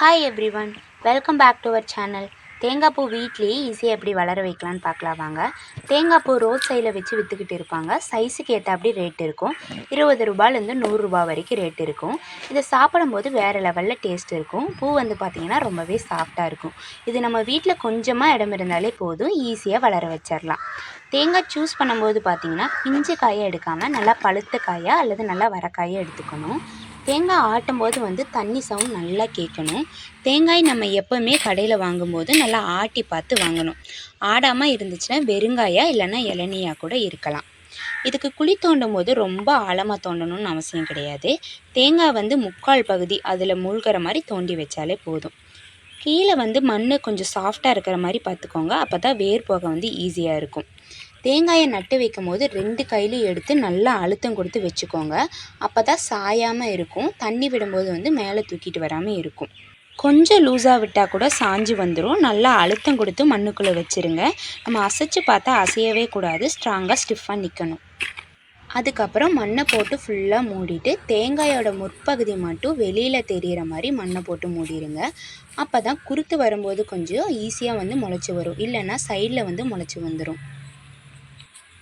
Hi everyone welcome back to our channel தேங்காய் பூ வீட்லேயே ஈஸியாக எப்படி வளர வைக்கலான்னு பார்க்கலாம் வாங்க. தேங்காய் பூ ரோட் சைடில் வச்சு விற்றுக்கிட்டு இருப்பாங்க. சைஸுக்கு ஏற்றாப்படி ரேட் இருக்கும். இருபது ரூபாலேருந்து நூறுரூபா வரைக்கும் ரேட் இருக்கும். இதை சாப்பிடும்போது வேறு லெவலில் டேஸ்ட் இருக்கும். பூ வந்து பார்த்திங்கன்னா ரொம்பவே சாஃப்டாக இருக்கும். இது நம்ம வீட்டில் கொஞ்சமாக இடம் இருந்தாலே போதும். ஈஸியாக வளர வச்சிடலாம் தேங்காய் சூஸ் பண்ணும்போது பார்த்திங்கன்னா பிஞ்சு காயை எடுக்காமல் நல்லா பழுத்த காயாக அல்லது நல்லா வரக்காயை எடுத்துக்கணும். தேங்காய் ஆட்டும் போது வந்து தண்ணி சவுண்ட் நல்லா கேட்கணும். தேங்காய் நம்ம எப்போவுமே கடையில் வாங்கும்போது நல்லா ஆட்டி பார்த்து வாங்கணும். ஆடாமல் இருந்துச்சுன்னா வெறுங்காயா இல்லைன்னா இளநியாக கூட இருக்கலாம். இதுக்கு குழி தோண்டும் போது ரொம்ப ஆழமாக தோண்டணும்னு அவசியம் கிடையாது. தேங்காய் வந்து முக்கால் பகுதி அதில் மூழ்கிற மாதிரி தோண்டி வச்சாலே போதும். கீழே வந்து மண் கொஞ்சம் சாஃப்டாக இருக்கிற மாதிரி பார்த்துக்கோங்க. அப்போ தான் வேர் போக வந்து ஈஸியாக இருக்கும். தேங்காயை நட்டு வைக்கும் போது ரெண்டு கையிலையும் எடுத்து நல்லா அழுத்தம் கொடுத்து வச்சுக்கோங்க. அப்போ தான் சாயாமல் இருக்கும். தண்ணி விடும்போது வந்து மேலே தூக்கிட்டு வராமல் இருக்கும். கொஞ்சம் லூஸாக விட்டால் கூட சாஞ்சு வந்துடும் நல்லா அழுத்தம் கொடுத்து மண்ணுக்குள்ளே வச்சுருங்க. நம்ம அசைச்சு பார்த்தா அசையவே கூடாது. ஸ்ட்ராங்காக ஸ்டிஃபாக நிற்கணும் அதுக்கப்புறம் மண்ணை போட்டு ஃபுல்லாக மூடிட்டு தேங்காயோட முற்பகுதி மட்டும் வெளியில் தெரிகிற மாதிரி மண்ணை போட்டு மூடிடுங்க அப்போ தான் குருத்து வரும்போது கொஞ்சம் ஈஸியாக வந்து முளைச்சி வரும். இல்லைன்னா சைடில் வந்து முளைச்சி வந்துடும்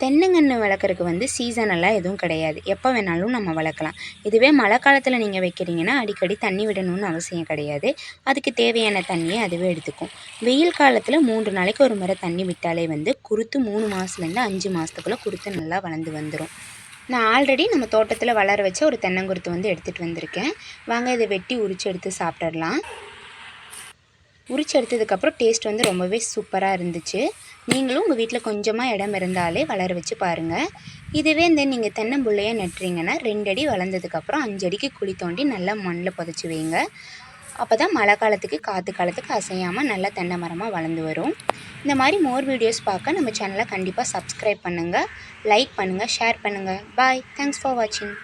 தென்னங்கன்று வளர்க்குறக்கு வந்து சீசனெல்லாம் எதுவும் கிடையாது. எப்போ வேணாலும் நம்ம வளர்க்கலாம். இதுவே மழை காலத்தில் நீங்கள் வைக்கிறீங்கன்னா அடிக்கடி தண்ணி விடணும்னு அவசியம் கிடையாது. அதுக்கு தேவையான தண்ணியை அதுவே எடுத்துக்கும். வெயில் காலத்தில் மூன்று நாளைக்கு ஒரு முறை தண்ணி விட்டாலே வந்து குருத்து மூணு மாதத்துலேருந்து அஞ்சு மாதத்துக்குள்ளே குருத்து நல்லா வளர்ந்து வந்துடும் நான் ஆல்ரெடி நம்ம தோட்டத்தில் வளர வச்ச ஒரு தென்னங்குருத்து வந்து எடுத்துகிட்டு வந்திருக்கேன். வாங்க இதை வெட்டி உரிச்சு எடுத்து சாப்பிட்றலாம் உரிச்சு எடுத்ததுக்கப்புறம் டேஸ்ட் வந்து ரொம்பவே சூப்பராக இருந்துச்சு. நீங்களும் உங்கள் வீட்டில் கொஞ்சமாக இடம் இருந்தாலே வளர வச்சு பாருங்கள் இதுவே இந்த நீங்கள் தென்னம்புள்ளையை நட்டுறீங்கன்னா ரெண்டு அடி வளர்ந்ததுக்கப்புறம் அஞ்சு அடிக்கு குழி தோண்டி நல்லா மண்ணில் புதைச்சி வைங்க. அப்போ தான் மழை காலத்துக்கு காற்று காலத்துக்கு அசையாமல் நல்லா தென்னை மரமாக வளர்ந்து வரும். இந்த மாதிரி மோர் வீடியோஸ் பார்க்க நம்ம சேனலை கண்டிப்பாக சப்ஸ்கிரைப் பண்ணுங்கள் லைக் பண்ணுங்கள் ஷேர் பண்ணுங்கள் பாய் தேங்க்ஸ் ஃபார் வாட்சிங்